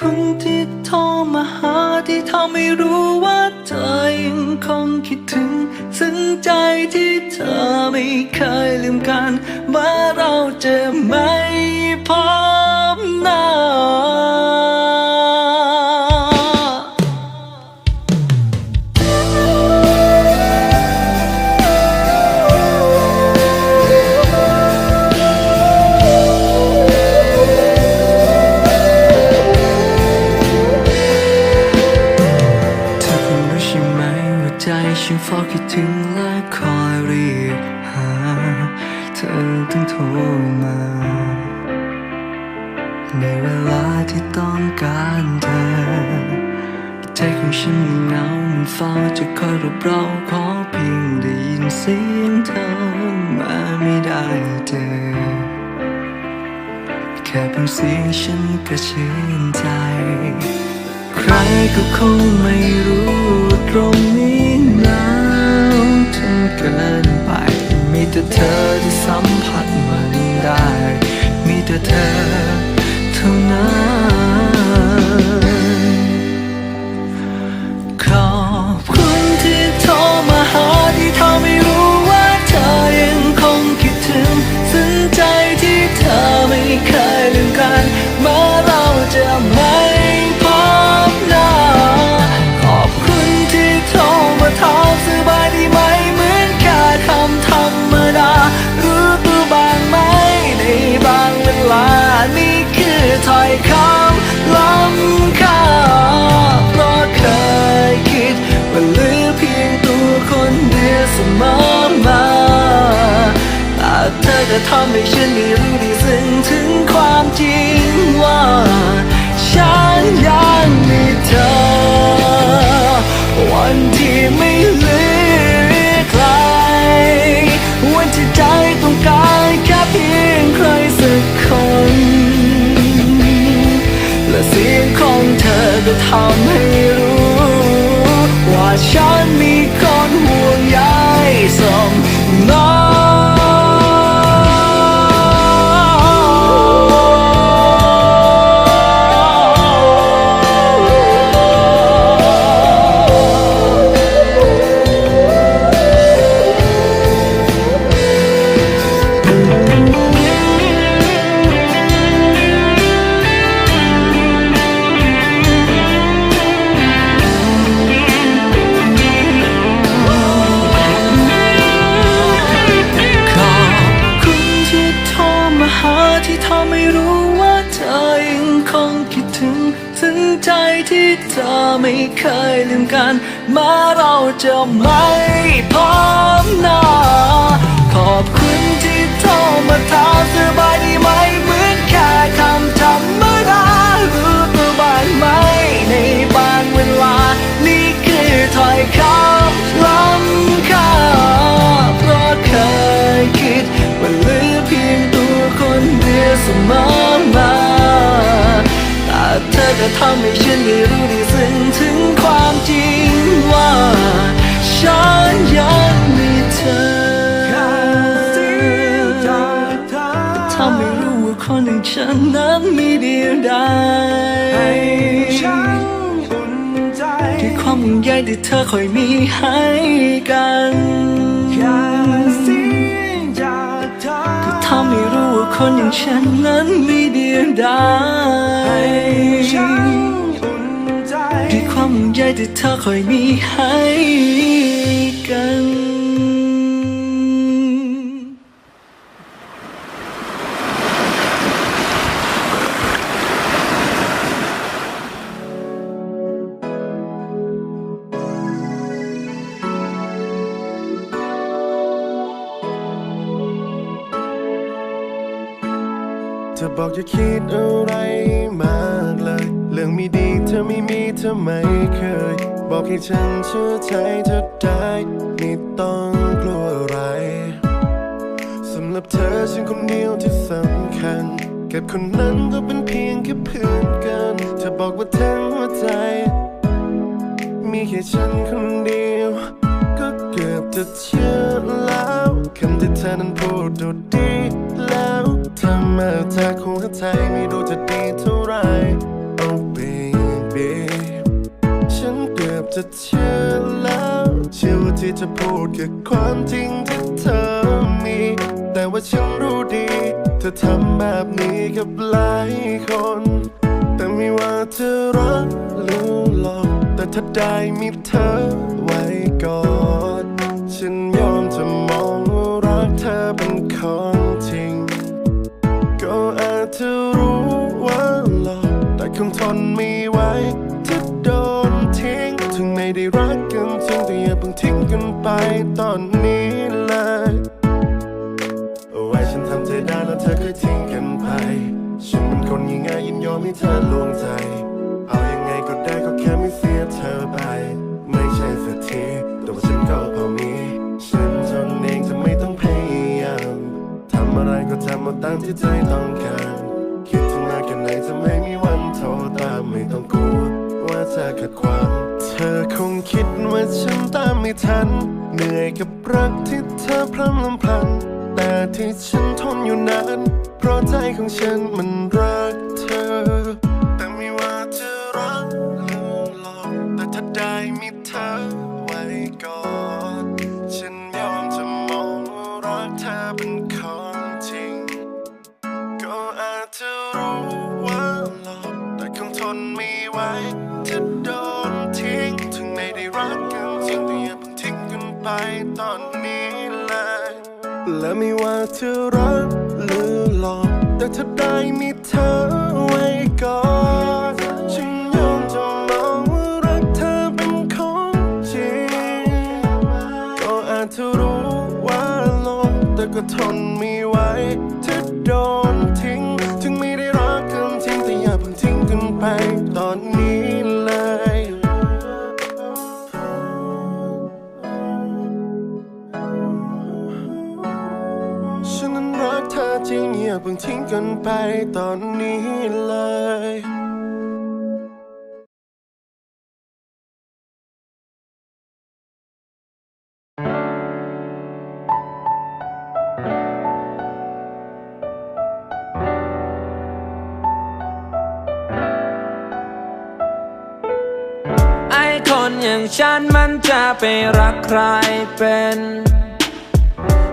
คุณที่โทรมาหาที่ทำให้รู้ว่าเธอยังคงคิดถึง ซึ่งใจที่เธอไม่เคยลืมกัน ว่าเราจะไม่พบหน้า เจอ แค่เพียงเสียงฉันก็ชื่นใจ ใครก็คงไม่รู้ตรงนี้หนาวจนเกินไป มีแต่เธอที่สัมผัสมันได้ มีแต่เธอเท่านั้น เธอก็ทำให้ฉันได้รู้ได้ซึ้งถึงความจริงว่า ฉันยังมีเธอ วันที่ไม่เหลือใคร วันที่ใจต้องการแค่เพียงใครสักคน และเสียงของเธอก็ทำให้รู้ ว่าฉันมีคนห่ว เคยลืมกันม้เราจะไม่พบหน้าขอบคุณที่โทรมาถามสบายดีไหมเหมือนแค่คำธรรมดารู้ตัวบ้างไหมในบางเวลา นี่คือถอยคำล้ำค่าเพราะเคยคิดว่าเหลือเพียงตัวคนเดียวเสมอมา เธอก็ทำให้ฉันได้รู้ได้ซึ้งถึงความจริงว่าฉันยังมีเธอทำให้รู้ว่าคนอย่างฉันนั้นมีเดียวดายฉันอุ่นใจที่ความห่วงใยที่เธอคอยมีให้กันแค่เสียงจากเธอก็ทำให้รู้ว่าคนอย่างฉันนั้นมี เดียวดายฉันอุ่นใจที่ความห่วงใยที่เธอคอยมีให้กัน อบอกอย่าคิดอะไรมากเลย เรื่องไม่ดีเธอไม่มีเธอไม่เคย บอกให้ฉันเชื่อใจเธอได้ไม่ต้องกลัวอะไรสำหรับเธอฉันคนเดียวที่สำคัญกับคนนั้นก็เป็นเพียงแค่เพื่อนกันเธอบอกว่าทั้งหัวใจ มีแค่ฉันคนเดียว ก็เกือบจะเชื่อแล้วคำที่เธอนั้นพูดดู แล้วทำมาจากหัวใจไม่รู้จะดีเท่าไร Oh baby ฉันเกือบจะเชื่อแล้วเชื่อว่าที่จะพูดคือความจริงที่เธอมี แต่ว่าฉันรู้ดี เธอทำแบบนี้กับหลายคน แต่ไม่ว่าเธอรักหรือหลอกแต่ถ้าได้มีเธอไว้ก่อนฉันยอมจะมองรักเธอเป็นขอ คงทนไม่ไหวจะโดนทิ้ง ถึงไม่ได้รักกันจริงแต่อย่าเพิ่งทิ้งกันไปตอนนี้เลยเอาไว้ฉันทำใจได้แล้วเธอก็ทิ้งกันไป ฉันเป็นคนง่ายยินยอมให้เธอลวงใจ เอายังไงก็ได้ก็แค่ไม่เสียเธอไป ไม่ใช่สักทีแต่ว่าฉันก็พอมี ฉันจนเองจะไม่ต้องพยายามทำอะไรก็ทำเอาตามที่ใจต้องการคิดถึงมากแค่ไหนจะไม่มีวัน โทรตามไม่ต้องกลัวว่าเธอขัดขวางเธอคงคิดว่าฉันตามไม่ทัน เหนื่อยกับรักที่เธอพร่ำลำพัน แต่ที่ฉันทนอยู่นาน เพราะใจของฉันมันรัก ไม่ว่าจะรักหรือหลอกแต่ถ้าได้มีเธอไว้ก่อนฉันยอมจะมองว่ารักเธอเป็นของจริงก็อาจจะรู้ว่าลงแต่ก็ทน ฉันมันจะไปรักใครเป็น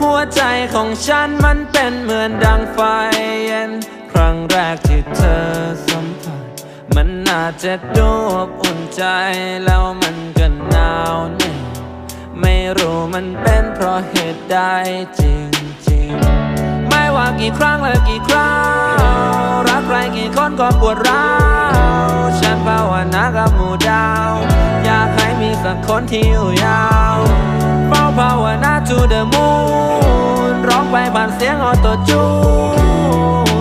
หัวใจของฉันมันเป็นเหมือนดังไฟเย็น ครั้งแรกที่เธอสัมผัส มันน่าจะดูอบอุ่นใจแล้วมันก็หนาวเหนี่อยไม่รู้มันเป็นเพราะเหตุใดจริงๆ ไม่ว่ากี่ครั้งและกี่คราวรักใครกี่คนก็ปวดร้าวฉันภาวนากับหมู่ดาว สักคนที่อยู่ยาวเฝ้าภาวนา to the moon ร้องไปผ่านเสียงออโตจู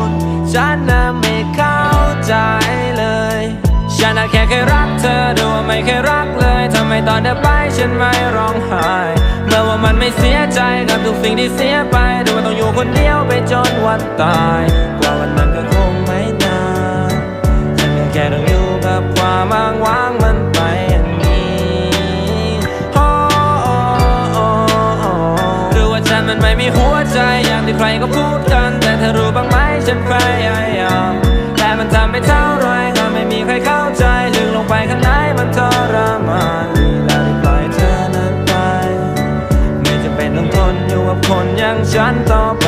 นฉันน่ะไม่เข้าใจเลย ฉันน่ะแค่เคยรักเธอดูว่าไม่เคยรักเลยทำไมตอนเธอไปฉันไม่ร้องไห้เมื่อว่ามันไม่เสียใจกับทุกสิ่งที่เสียไปดูว่าต้องอยู่คนเดียวไปจนวันตายกว่าวันนั้นก็คงไม่นานฉันก็แค่ต้องอยู่กับความอ้างว้างมันไปอย่าง ก็พูดกัน แต่เธอรู้บ้างไหมฉันพยายามแต่มันทำไม่เท่าไรก็ไม่มีใครเข้าใจลึกลงไปข้างในมันทรมานแล้วได้ปล่อยเธอนั้นไป ไม่จะเป็นต้องทนอยู่กับคนอย่างฉันต่อไป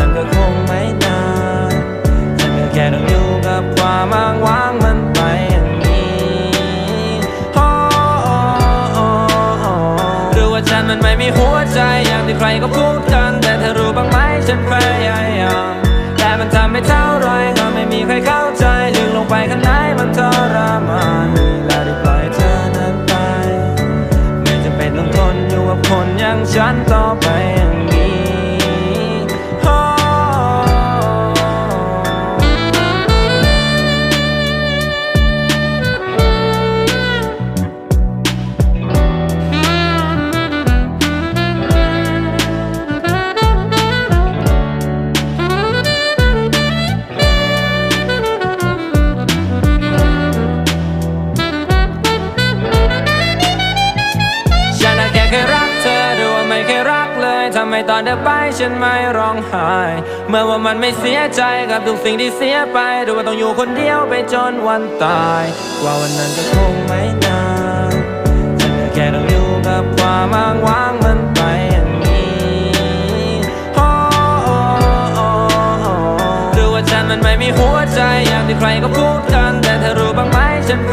ามางวางมันไปอย่างนี้หรือว่าฉันมันไม่มีหัวใจอย่างที่ใครก็พูดกัน แต่เธอรู้บ้างไหมฉันพยายามแต่มันทำไม่ได้ ไมตอนเธอไปฉันไม่ร้องไห้ เมื่อว่ามันไม่เสียใจกับทุกสิ่งที่เสียไปดูว่าต้องอยู่คนเดียวไปจนวันตาย ว่าวันนั้นจะคงไม่นานฉันแค่ต้องอยู่กับความอ้างว้างมันไปอย่างนี้โอ้โอ้โอ้โอ้ดูว่าฉันมันไม่มีหัวใจอย่างที่ใครก็พูดกัน แต่เธอรู้บ้างไหมฉันพ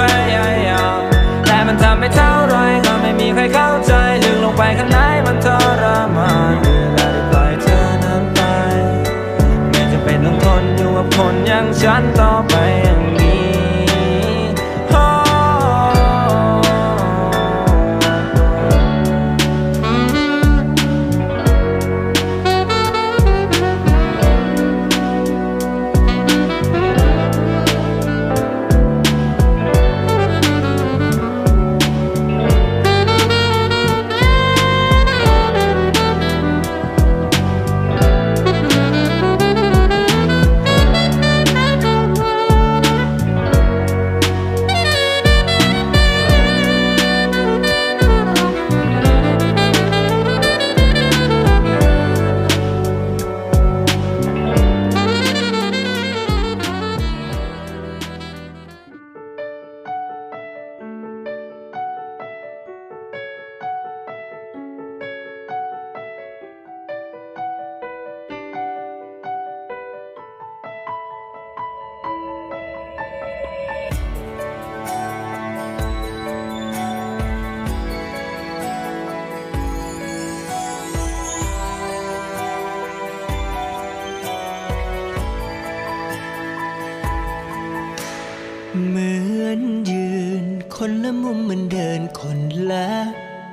คนละมุมเมือนเดินคนละ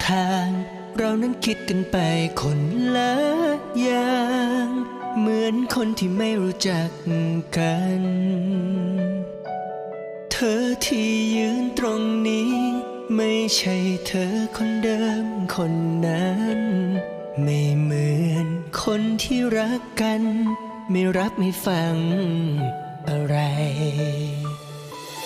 ทาง เรานั้นคิดกันไปคนละอย่าง เหมือนคนที่ไม่รู้จักกัน เธอที่ยืนตรงนี้ ไม่ใช่เธอคนเดิมคนนั้น ไม่เหมือนคนที่รักกัน ไม่รับไม่ฟังอะไร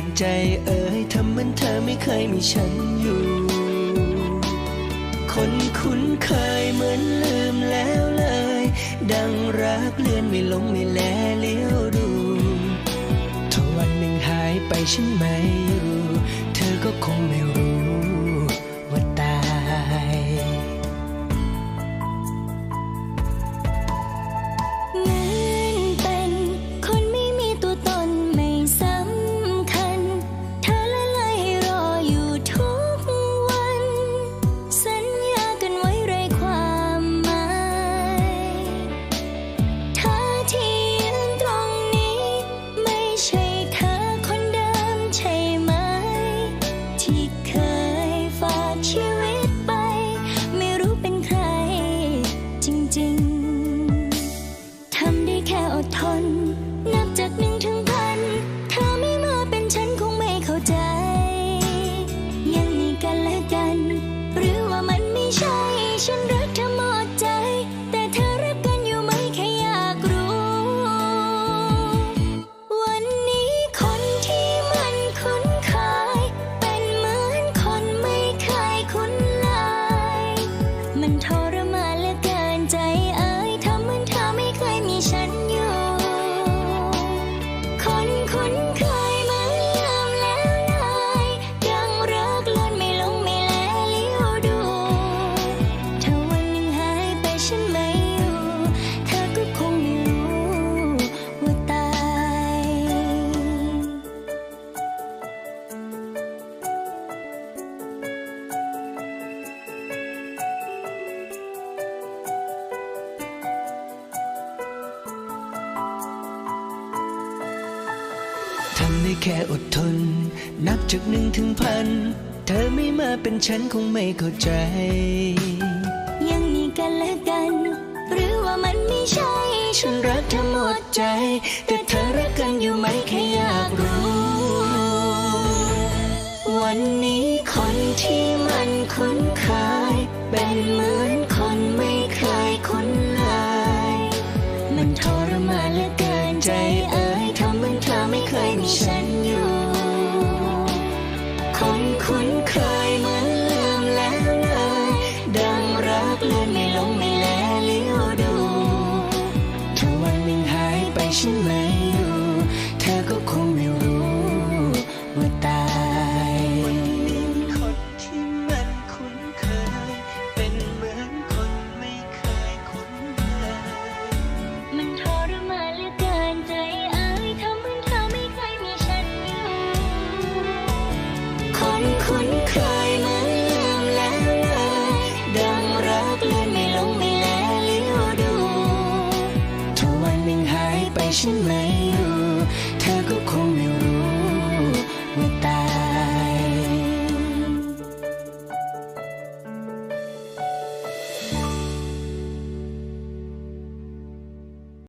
นเหลือเกินใจเอ่ยทำเหมือนเธอไม่เคยมีฉันอยู่ คนคุ้นเคยเหมือนลืมแล้วเลย ดังรักเลือนไม่ลงไม่แลเลี้ยวดูถ้าวันหนึ่งหายไปฉันไม่อยู่ เธอก็คงไม่รู้ ยแค่อดทน นับจากหนึ่งถึงพัน เธอไม่มาเป็นฉันคงไม่เข้าใจ ยังมีกันและกัน หรือว่ามันไม่ใช่ ฉันรักเธอหมดใจ แต่เ